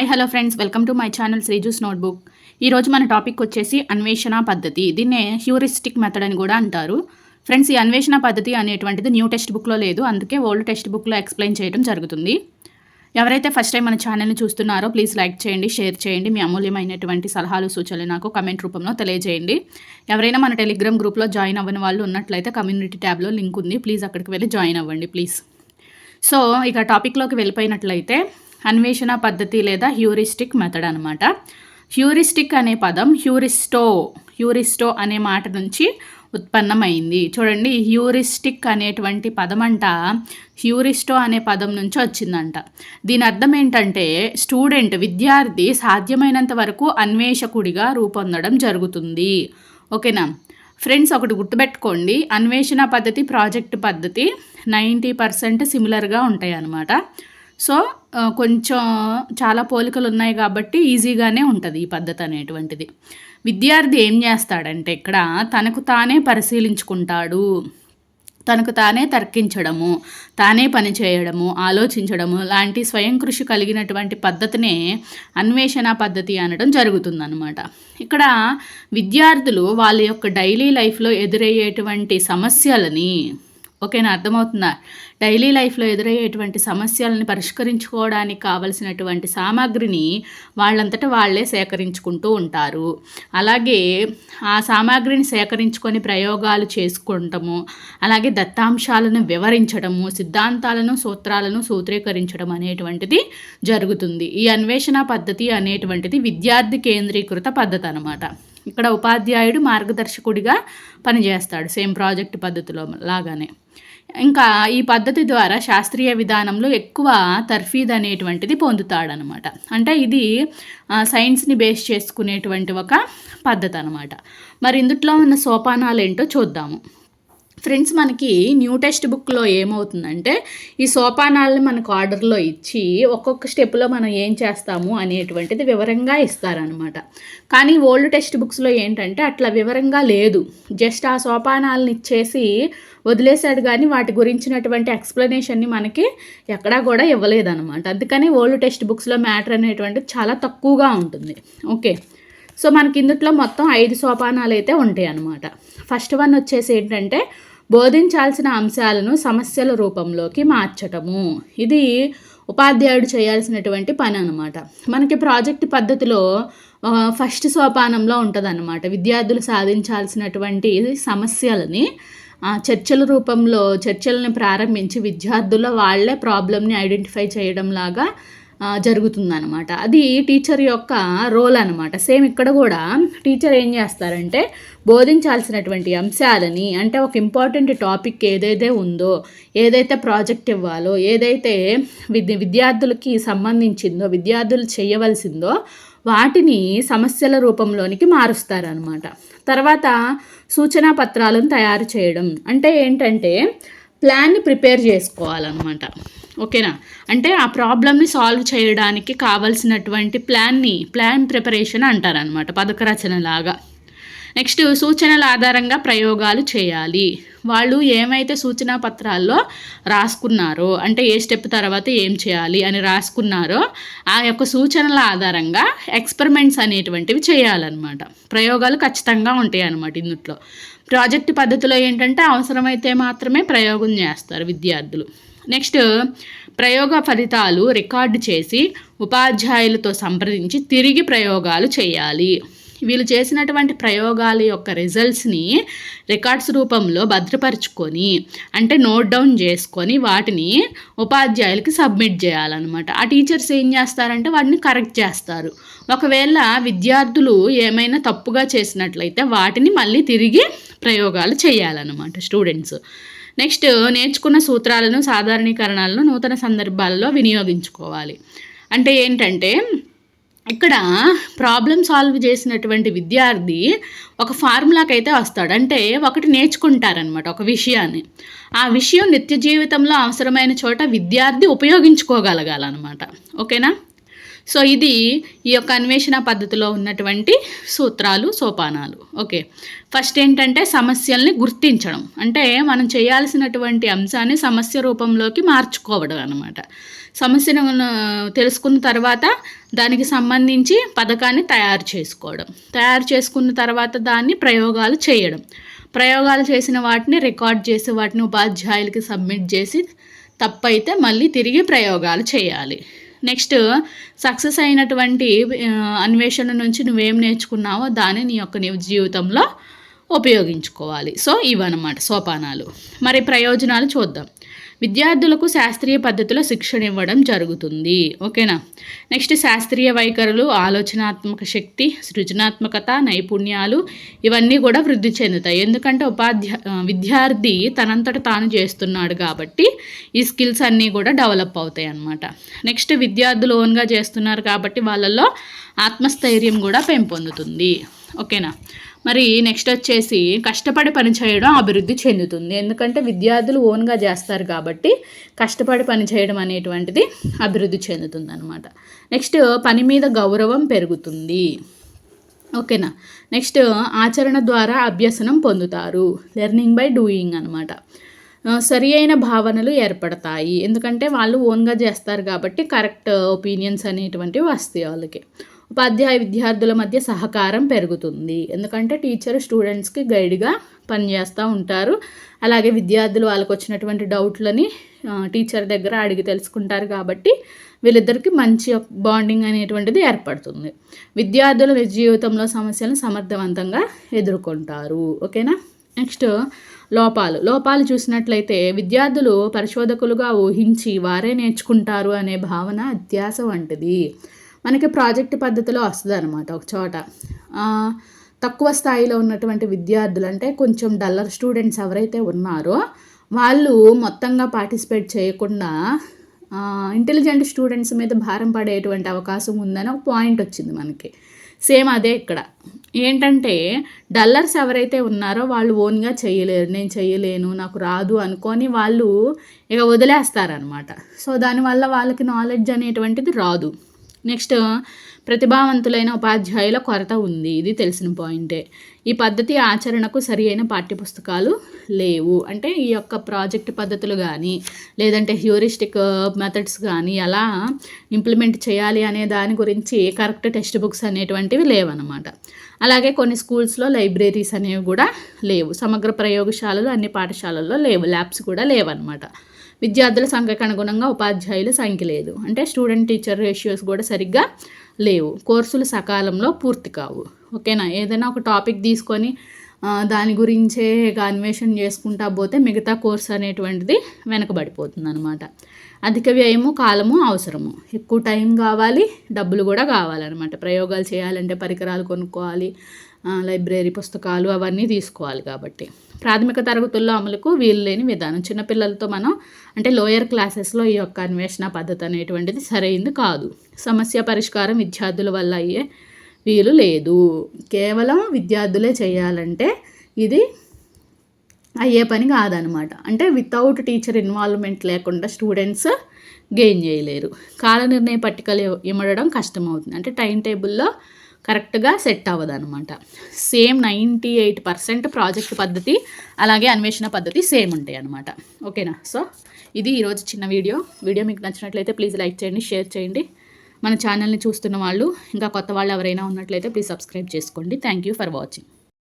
Hi hello friends welcome to my channel Sreeju's notebook ఈరోజు మన topic వచ్చేసి అన్వేషణ పద్ధతి. దీన్నే హ్యూరిస్టిక్ మెథడ్ అని కూడా అంటారు. ఫ్రెండ్స్ ఈ అన్వేషణ పద్ధతి అనేటువంటిది న్యూ టెక్స్ట్ బుక్లో లేదు. అందుకే ఓల్డ్ టెక్స్ట్ బుక్లో ఎక్స్ప్లెయిన్ చేయడం జరుగుతుంది. ఎవరైతే ఫస్ట్ టైం మన ఛానల్ని చూస్తున్నారో ప్లీజ్ లైక్ చేయండి షేర్ చేయండి. మీ అమూల్యమైనటువంటి సలహాలు సూచనలు నాకు కమెంట్ రూపంలో తెలియజేయండి. ఎవరైనా మన టెలిగ్రామ్ గ్రూప్లో జాయిన్ అవ్వని వాళ్ళు ఉన్నట్లయితే కమ్యూనిటీ ట్యాబ్లో లింక్ ఉంది. ప్లీజ్ అక్కడికి వెళ్ళి జాయిన్ అవ్వండి ప్లీజ్ సో ఇక టాపిక్లోకి వెళ్ళిపోయినట్లయితే అన్వేషణ పద్ధతి లేదా హ్యూరిస్టిక్ మెథడ్ అనమాట హ్యూరిస్టిక్ అనే పదం హ్యూరిస్టో హ్యూరిస్టో అనే మాట నుంచి ఉత్పన్నమైంది. చూడండి హ్యూరిస్టిక్ అనేటువంటి పదం అంట హ్యూరిస్టో అనే పదం నుంచి వచ్చిందంట. దీని అర్థం ఏంటంటే స్టూడెంట్ విద్యార్థి సాధ్యమైనంత వరకు అన్వేషకుడిగా రూపొందడం జరుగుతుంది. ఓకేనా? ఫ్రెండ్స్ ఒకటి గుర్తుపెట్టుకోండి. అన్వేషణ పద్ధతి ప్రాజెక్ట్ పద్ధతి నైంటీ పర్సెంట్ సిమిలర్గా ఉంటాయి అన్నమాట సో కొంచెం చాలా పోలికలు ఉన్నాయి కాబట్టి ఈజీగానే ఉంటుంది ఈ పద్ధతి అనేటువంటిది. విద్యార్థి ఏం చేస్తాడంటే ఇక్కడ తనకు తానే పరిశీలించుకుంటాడు. తనకు తానే తర్కించడము తానే పని చేయడము ఆలోచించడము లాంటి స్వయం కృషి కలిగినటువంటి పద్ధతినే అన్వేషణ పద్ధతి అనడం జరుగుతుందన్నమాట. ఇక్కడ విద్యార్థులు వాళ్ళ యొక్క డైలీ లైఫ్లో ఎదురయ్యేటువంటి సమస్యలని ఓకేనా? అర్థమవుతుందా? డైలీ లైఫ్లో ఎదురయ్యేటువంటి సమస్యలను పరిష్కరించుకోవడానికి కావలసినటువంటి సామాగ్రిని వాళ్ళంతటా వాళ్ళే సేకరించుకుంటూ ఉంటారు. అలాగే ఆ సామాగ్రిని సేకరించుకొని ప్రయోగాలు చేసుకుంటాము అలాగే దత్తాంశాలను వివరించడము సిద్ధాంతాలను సూత్రాలను సూత్రీకరించడం అనేటువంటిది జరుగుతుంది. ఈ అన్వేషణ పద్ధతి అనేటువంటిది విద్యార్థి కేంద్రీకృత పద్ధతి అనమాట ఇక్కడ ఉపాధ్యాయుడు మార్గదర్శకుడిగా పనిచేస్తాడు సేమ్ ప్రాజెక్ట్ పద్ధతిలో లాగానే. ఇంకా ఈ పద్ధతి ద్వారా శాస్త్రీయ విధానంలో ఎక్కువ తర్ఫీద్ అనేటువంటిది పొందుతాడనమాట. అంటే ఇది సైన్స్ని బేస్ చేసుకునేటువంటి ఒక పద్ధతి అనమాట మరి ఇందుట్లో ఉన్న సోపానాలు ఏంటో చూద్దాము. ఫ్రెండ్స్ మనకి న్యూ టెక్స్ట్ బుక్లో ఏమవుతుందంటే ఈ సోపానాలను మనకు ఆర్డర్లో ఇచ్చి ఒక్కొక్క స్టెప్లో మనం ఏం చేస్తాము అనేటువంటిది వివరంగా ఇస్తారనమాట. కానీ ఓల్డ్ టెక్స్ట్ బుక్స్లో ఏంటంటే అట్లా వివరంగా లేదు. జస్ట్ ఆ సోపానాలను ఇచ్చేసి వదిలేశాడు కానీ వాటి గురించినటువంటి ఎక్స్ప్లెనేషన్ని మనకి ఎక్కడా కూడా ఇవ్వలేదన్నమాట అందుకని ఓల్డ్ టెక్స్ట్ బుక్స్లో మ్యాటర్ అనేటువంటిది చాలా తక్కువగా ఉంటుంది. ఓకే. సో మనకి ఇందుట్లో మొత్తం ఐదు సోపానాలు అయితే ఉంటాయి అన్నమాట ఫస్ట్ వన్ వచ్చేసి ఏంటంటే బోధించాల్సిన అంశాలను సమస్యల రూపంలోకి మార్చటము. ఇది ఉపాధ్యాయుడు చేయాల్సినటువంటి పని అనమాట మనకి ప్రాజెక్ట్ పద్ధతిలో ఫస్ట్ సోపానంలో ఉంటుందన్నమాట. విద్యార్థులు సాధించాల్సినటువంటి సమస్యలని చర్చల రూపంలో చర్చలను ప్రారంభించి విద్యార్థుల వాళ్ళే ప్రాబ్లమ్ని ఐడెంటిఫై చేయడం లాగా జరుగుతుందనమాట అది టీచర్ యొక్క రోల్ అనమాట సేమ్ ఇక్కడ కూడా టీచర్ ఏం చేస్తారంటే బోధించాల్సినటువంటి అంశాలని అంటే ఒక ఇంపార్టెంట్ టాపిక్ ఏదైతే ఉందో ఏదైతే ప్రాజెక్ట్ ఇవ్వాలో ఏదైతే విద్య విద్యార్థులకి సంబంధించిందో విద్యార్థులు చేయవలసిందో వాటిని సమస్యల రూపంలోనికి మారుస్తారనమాట తర్వాత సూచనా పత్రాలను తయారు చేయడం. అంటే ఏంటంటే ప్లాన్ని ప్రిపేర్ చేసుకోవాలన్నమాట. ఓకేనా? అంటే ఆ ప్రాబ్లమ్ని సాల్వ్ చేయడానికి కావలసినటువంటి ప్లాన్ని ప్లాన్ ప్రిపరేషన్ అంటారనమాట పథక రచన లాగా. నెక్స్ట్ సూచనల ఆధారంగా ప్రయోగాలు చేయాలి. వాళ్ళు ఏమైతే సూచనా పత్రాల్లో రాసుకున్నారో అంటే ఏ స్టెప్ తర్వాత ఏం చేయాలి అని రాసుకున్నారో ఆ యొక్క సూచనల ఆధారంగా ఎక్స్పెరిమెంట్స్ అనేటువంటివి చేయాలన్నమాట. ప్రయోగాలు ఖచ్చితంగా ఉంటాయి అన్నమాట ఇందులో ప్రాజెక్ట్ పద్ధతిలో ఏంటంటే అవసరమైతే మాత్రమే ప్రయోగం చేస్తారు విద్యార్థులు. నెక్స్ట్ ప్రయోగ ఫలితాలు రికార్డు చేసి ఉపాధ్యాయులతో సంప్రదించి తిరిగి ప్రయోగాలు చేయాలి. వీళ్ళు చేసినటువంటి ప్రయోగాల యొక్క రిజల్ట్స్ని రికార్డ్స్ రూపంలో భద్రపరుచుకొని అంటే నోట్ డౌన్ చేసుకొని వాటిని ఉపాధ్యాయులకి సబ్మిట్ చేయాలన్నమాట. ఆ టీచర్స్ ఏం చేస్తారంటే వాటిని కరెక్ట్ చేస్తారు. ఒకవేళ విద్యార్థులు ఏమైనా తప్పుగా చేసినట్లయితే వాటిని మళ్ళీ తిరిగి ప్రయోగాలు చేయాలన్నమాట స్టూడెంట్స్ నెక్స్ట్ నేర్చుకున్న సూత్రాలను సాధారణీకరణాలను నూతన సందర్భాలలో వినియోగించుకోవాలి. అంటే ఏంటంటే ఇక్కడ ప్రాబ్లం సాల్వ్ చేసినటువంటి విద్యార్థి ఒక ఫార్ములాకి అయితే వస్తాడు. అంటే ఒకటి నేర్చుకుంటారనమాట ఒక విషయాన్ని. ఆ విషయం నిత్య జీవితంలో అవసరమైన చోట విద్యార్థి ఉపయోగించుకోగలగాలన్నమాట. ఓకేనా? సో ఇది ఈ యొక్క అన్వేషణ పద్ధతిలో ఉన్నటువంటి సూత్రాలు సోపానాలు. ఓకే. ఫస్ట్ ఏంటంటే సమస్యల్ని గుర్తించడం. అంటే మనం చేయాల్సినటువంటి అంశాన్ని సమస్య రూపంలోకి మార్చుకోవడం అనమాట సమస్యను తెలుసుకున్న తర్వాత దానికి సంబంధించి పథకాన్ని తయారు చేసుకోవడం. తయారు చేసుకున్న తర్వాత దాన్ని ప్రయోగాలు చేయడం. ప్రయోగాలు చేసిన వాటిని రికార్డ్ చేసి వాటిని ఉపాధ్యాయులకి సబ్మిట్ చేసి తప్పైతే మళ్ళీ తిరిగి ప్రయోగాలు చేయాలి. నెక్స్ట్ సక్సెస్ అయినటువంటి అన్వేషణ నుంచి నువ్వేం నేర్చుకున్నావో దాన్ని నీ యొక్క జీవితంలో ఉపయోగించుకోవాలి. సో ఇవన్నమాట సోపానాలు. మరి ప్రయోజనాలు చూద్దాం. విద్యార్థులకు శాస్త్రీయ పద్ధతిలో శిక్షణ ఇవ్వడం జరుగుతుంది. ఓకేనా? నెక్స్ట్ శాస్త్రీయ వైఖరులు ఆలోచనాత్మక శక్తి సృజనాత్మకత నైపుణ్యాలు ఇవన్నీ కూడా వృద్ధి చెందుతాయి. ఎందుకంటే ఉపాధ్యా విద్యార్థి తనంతట తాను చేస్తున్నాడు కాబట్టి ఈ స్కిల్స్ అన్నీ కూడా డెవలప్ అవుతాయి అన్నమాట. నెక్స్ట్ విద్యార్థులు ఓన్గా చేస్తున్నారు కాబట్టి వాళ్ళల్లో ఆత్మస్థైర్యం కూడా పెంపొందుతుంది. ఓకేనా? మరి నెక్స్ట్ వచ్చేసి కష్టపడి పని చేయడం అభివృద్ధి చెందుతుంది. ఎందుకంటే విద్యార్థులు ఓన్గా చేస్తారు కాబట్టి కష్టపడి పని చేయడం అనేటువంటిది అభివృద్ధి చెందుతుంది అనమాట నెక్స్ట్ పని మీద గౌరవం పెరుగుతుంది. ఓకేనా నెక్స్ట్ ఆచరణ ద్వారా అభ్యసనం పొందుతారు. లెర్నింగ్ బై డూయింగ్ అనమాట సరి అయిన భావనలు ఏర్పడతాయి. ఎందుకంటే వాళ్ళు ఓన్గా చేస్తారు కాబట్టి కరెక్ట్ ఒపీనియన్స్ అనేటువంటివి వస్తాయి వాళ్ళకి. ఉపాధ్యాయ విద్యార్థుల మధ్య సహకారం పెరుగుతుంది. ఎందుకంటే టీచర్ స్టూడెంట్స్కి గైడ్గా పనిచేస్తూ ఉంటారు. అలాగే విద్యార్థులు వాళ్ళకు వచ్చినటువంటి డౌట్లని టీచర్ దగ్గర అడిగి తెలుసుకుంటారు కాబట్టి వీళ్ళిద్దరికి మంచి బాండింగ్ అనేటువంటిది ఏర్పడుతుంది. విద్యార్థుల నిజ జీవితంలో సమస్యలను సమర్థవంతంగా ఎదుర్కొంటారు. ఓకేనా? నెక్స్ట్ లోపాలు. లోపాలు చూసినట్లయితే విద్యార్థులు పరిశోధకులుగా ఊహించి వారే నేర్చుకుంటారు అనే భావన అత్యాస వంటిది. మనకి ప్రాజెక్ట్ పద్ధతిలో వస్తుంది అనమాట ఒక చోట. తక్కువ స్థాయిలో ఉన్నటువంటి విద్యార్థులు అంటే కొంచెం డల్లర్ స్టూడెంట్స్ ఎవరైతే ఉన్నారో వాళ్ళు మొత్తంగా పార్టిసిపేట్ చేయకుండా ఇంటెలిజెంట్ స్టూడెంట్స్ మీద భారం పడేటువంటి అవకాశం ఉందని ఒక పాయింట్ వచ్చింది మనకి. సేమ్ అదే ఇక్కడ. ఏంటంటే డల్లర్స్ ఎవరైతే ఉన్నారో వాళ్ళు ఓన్గా చేయలేరు నేను చేయలేను నాకు రాదు అనుకొని వాళ్ళు ఇక వదిలేస్తారనమాట సో దానివల్ల వాళ్ళకి నాలెడ్జ్ అనేటువంటిది రాదు. నెక్స్ట్ ప్రతిభావంతులైన ఉపాధ్యాయుల కొరత ఉంది. ఇది తెలిసిన పాయింటే. ఈ పద్ధతి ఆచరణకు సరి అయిన పాఠ్యపుస్తకాలు లేవు. అంటే ఈ యొక్క ప్రాజెక్ట్ పద్ధతులు కానీ లేదంటే హ్యూరిస్టిక్ మెథడ్స్ కానీ ఎలా ఇంప్లిమెంట్ చేయాలి అనే దాని గురించి కరెక్ట్ టెక్స్ట్ బుక్స్ అనేటువంటివి లేవన్నమాట అలాగే కొన్ని స్కూల్స్లో లైబ్రరీస్ అనేవి కూడా లేవు. సమగ్ర ప్రయోగశాలలు అన్ని పాఠశాలల్లో లేవు. ల్యాబ్స్ కూడా లేవన్నమాట విద్యార్థుల సంఖ్యకు అనుగుణంగా ఉపాధ్యాయుల సంఖ్య లేదు. అంటే స్టూడెంట్ టీచర్ రేషియోస్ కూడా సరిగ్గా లేవు. కోర్సులు సకాలంలో పూర్తి కావు. ఓకేనా? ఏదైనా ఒక టాపిక్ తీసుకొని దాని గురించే అన్వేషణ చేసుకుంటా పోతే మిగతా కోర్స్ అనేటువంటిది వెనకబడిపోతుంది అనమాట అధిక వ్యయము కాలము అవసరము. ఎక్కువ టైం కావాలి డబ్బులు కూడా కావాలన్నమాట. ప్రయోగాలు చేయాలంటే పరికరాలు కొనుక్కోవాలి లైబ్రరీ పుస్తకాలు అవన్నీ తీసుకోవాలి కాబట్టి. ప్రాథమిక తరగతుల్లో అమలుకు వీలు లేని విధానం. చిన్నపిల్లలతో మనం అంటే లోయర్ క్లాసెస్లో ఈ యొక్క అన్వేషణ పద్ధతి అనేటువంటిది సరైంది కాదు. సమస్య పరిష్కారం విద్యార్థుల వల్ల అయ్యే వీలు లేదు. కేవలం విద్యార్థులే చేయాలంటే ఇది అయ్యే పని కాదనమాట. అంటే వితౌట్ టీచర్ ఇన్వాల్వ్మెంట్ లేకుండా స్టూడెంట్స్ గెయిన్ చేయలేరు. కాల నిర్ణయ పట్టికలు ఇమ్మడడం కష్టమవుతుంది. అంటే టైం టేబుల్లో కరెక్ట్గా సెట్ అవ్వదు అనమాట same ninety eight percent project పద్ధతి అలాగే అన్వేషణ పద్ధతి సేమ్ ఉంటాయి అనమాట ఓకేనా? సో ఇది ఈరోజు చిన్న వీడియో. వీడియో మీకు నచ్చినట్లయితే ప్లీజ్ లైక్ చేయండి షేర్ చేయండి. మన ఛానల్ని చూస్తున్న వాళ్ళు ఇంకా కొత్త వాళ్ళు ఎవరైనా ఉన్నట్లయితే ప్లీజ్ సబ్స్క్రైబ్ చేసుకోండి. Thank you for watching.